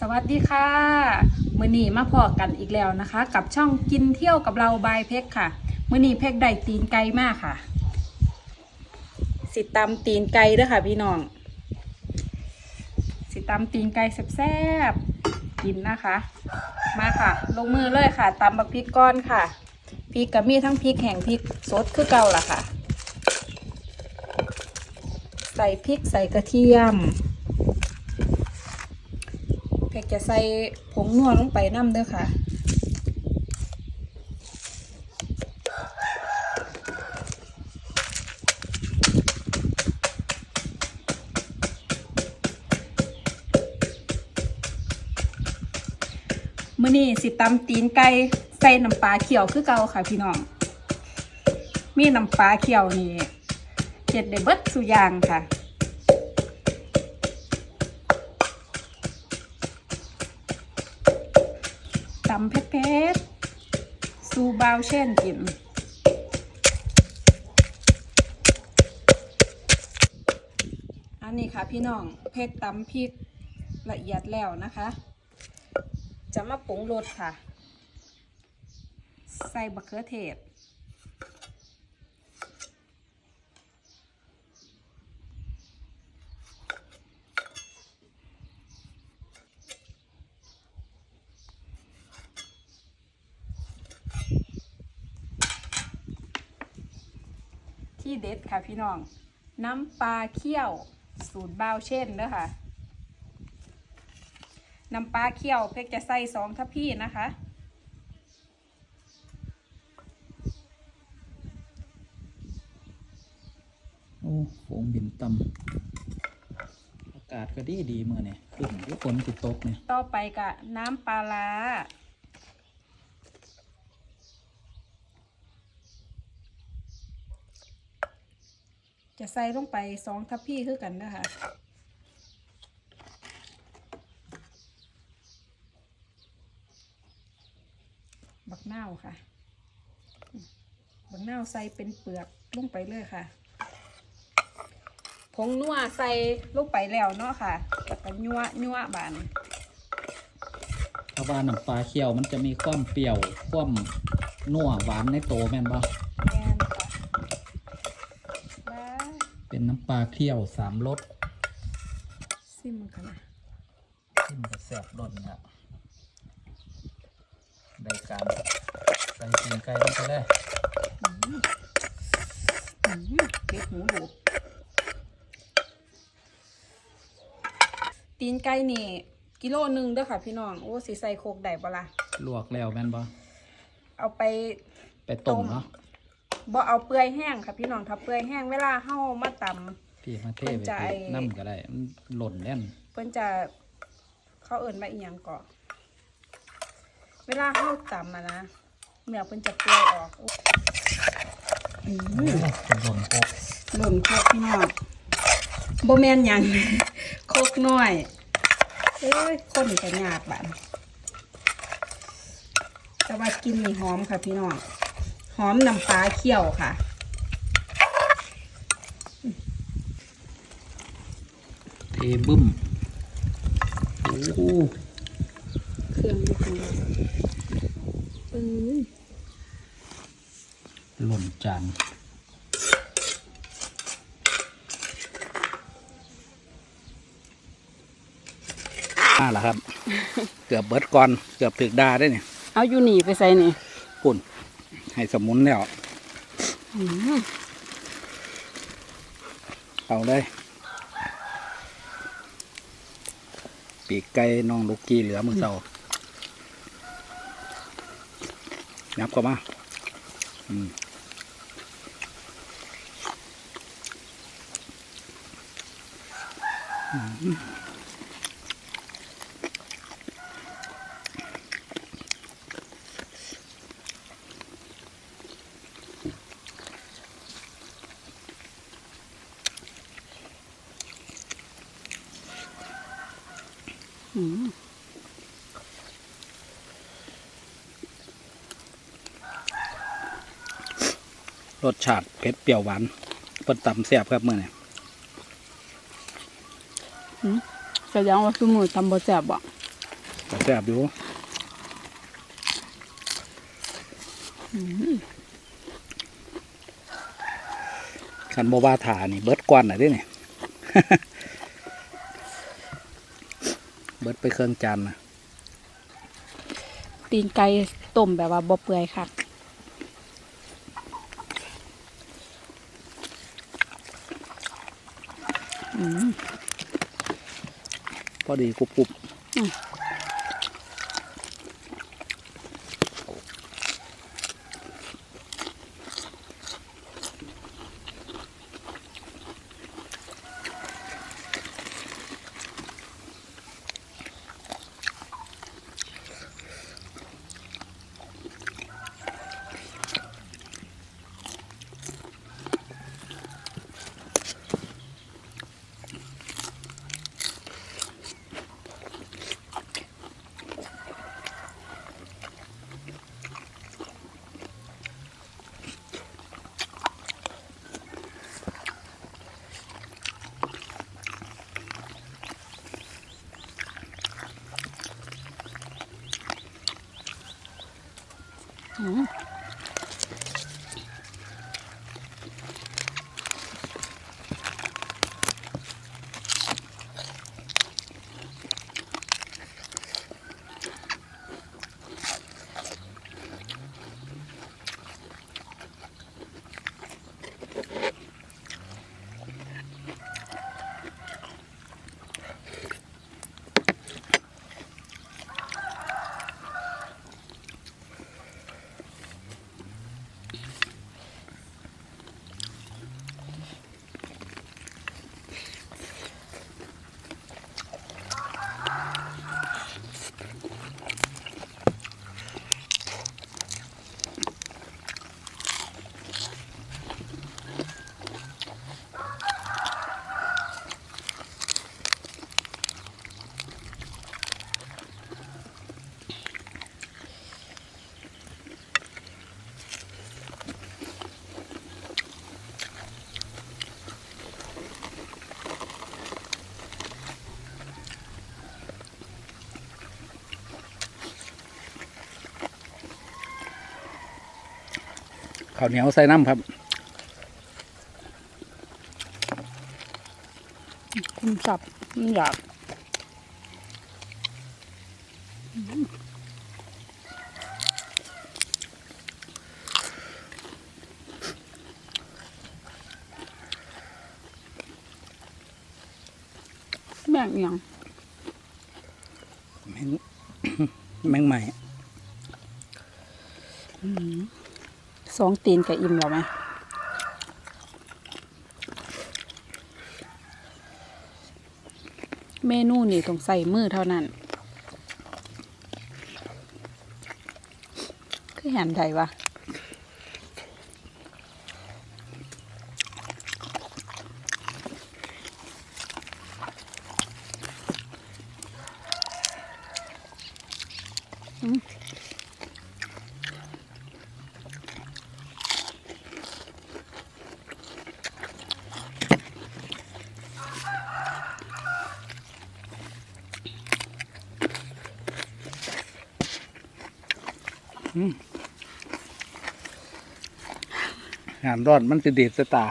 สวัสดีค่ะมื่อนีมาพอกันอีกแล้วนะคะ กับช่องกินเที่ยวกับเราบายเพกค่ะมื่อนีเพกได้ตีนไก่มากค่ะ สิตำตีนไก่ด้อค่ะ พี่น้อง สิตำตีนไก่แซ่บๆกินนะคะ มาค่ะ ลงมือเลยค่ะตำบักพริกก้อนค่ะพริกกับมีทั้งพริกแห้งพริกสดคือเก่าล่ะค่ะ ใส่พริกใส่กระเทียม จะใส่ผงนัวลงไปน้ำเด้อค่ะ มื่อนี้สิตำตีนไก่ใส่น้ำปลาเขียวคือเก่าค่ะพี่น้อง มีน้ำปลาเขียวนี่เจ็ดได้เบิดสุยางค่ะ ตำเผ็ดๆซูบาวเช่นกินอันนี้ค่ะพี่น้องเพ็ดตำพริกละเอียดแล้วนะคะ จะมาปรุงรสค่ะ ใส่บะเขือเทศ ที่เด็ดค่ะพี่น้อง น้ำปลาเคี่ยวสูตรบาวเช่นเด้อค่ะ น้ำปลาเคี่ยวเพกจะใส่สองทัพพี่นะคะ โอ้โฟงบินต่ำอากาศก็ดีดีเมื่อเนี่ยขึ้นทุกฝนติดตกเนี่ย ต่อไปกะน้ำปลาร้า จะใส่ลงไปสองทัพพี่คือกันนะคะบักนาวค่ะ บักนาวใส่เป็นเปลือกลงไปเลยค่ะ ผงนัวใส่ลงไปแล้วเนาะค่ะแล้วก็ยัวยัวบานเพราะว่าน้ำปลาเคี่ยวมันจะมีความเปรี้ยวความนัวหวานในโตแม่นบ่ แม่นค่ะได้ เป็นน้ำปลาเคี่ยวสามรสซิมกันนะขึ้นกับแซ่บรสเนี่ยได้การใส่ตีนไก่ลงไปเลยอืมเก็บหูดูตีนไก่นี่ กิโลหนึ่งเด้อค่ะพี่น้อง โอ้สีใส่โคกได้ปะล่ะลวกแล้วแม่นบ่เอาไป ไปต้มเนาะ บ่เอาเปื่อยแห้งค่ะพี่น้องถ้าเปื่อยแห้งเวลาเฮามาตำ พี่มาเทมันไปจะไอ้น้ำก็ได้มันหล่นแน่นเพิ่นจะเขาเอิ่นมาอีหยังก่อนเวลาเฮาตำอะนะเนื้อเพิ่นจะเปื่อยออกอุ๊ยอืมเป็นหล่นโคกหล่นโคกพี่น้องโบแมนหยัง โคกน้อยเอ้ยคนจะหยาบบันแต่ว่ากินนี่หอมค่ะพี่น้อง หอมน้ำปลาเคี่ยวค่ะ เทบึ้มโอ้โหเครื่องอยู่ข้างในปึ้งหล่นจานอ่าล่ะครับ เกือบเบิดก่อน เกือบถึกดาได้เนี่ย เอาอยู่หนีไปใส่นี่ปุ่น ให้สมุนแล้วอืมเอาเลย ปีกไก่น้องลูกกี้เหลือมือเสายับเข้ามาอืมอืม รสชาติเผ็ดเปรี้ยวหวานเพิ่นตำแซ่บครับเมื่อนี้แสดงว่าคือมือตำบ่แซ่บบ่แต่แซ่บอยู่คันโมบาถานี่เบิดกวนหน่อยดิเนี่ยเบิดไปเครื่องจันทร์นะตีนไก่ต้มแบบว่าบ่เปื่อยค่ะอืม พอดีกรุบกรุบ อื ข้าวเหนียวใส่น้ำครับคุณสับมันอยากอืมแบ่งอหย่างแมงแมงใหม่ สองตีนกับอิ่มแล้วไหมเมนูนี่ต้องใส่มือเท่านั้น คือแหนไทยวะอืม งานรอดมันจะเด็ดสตา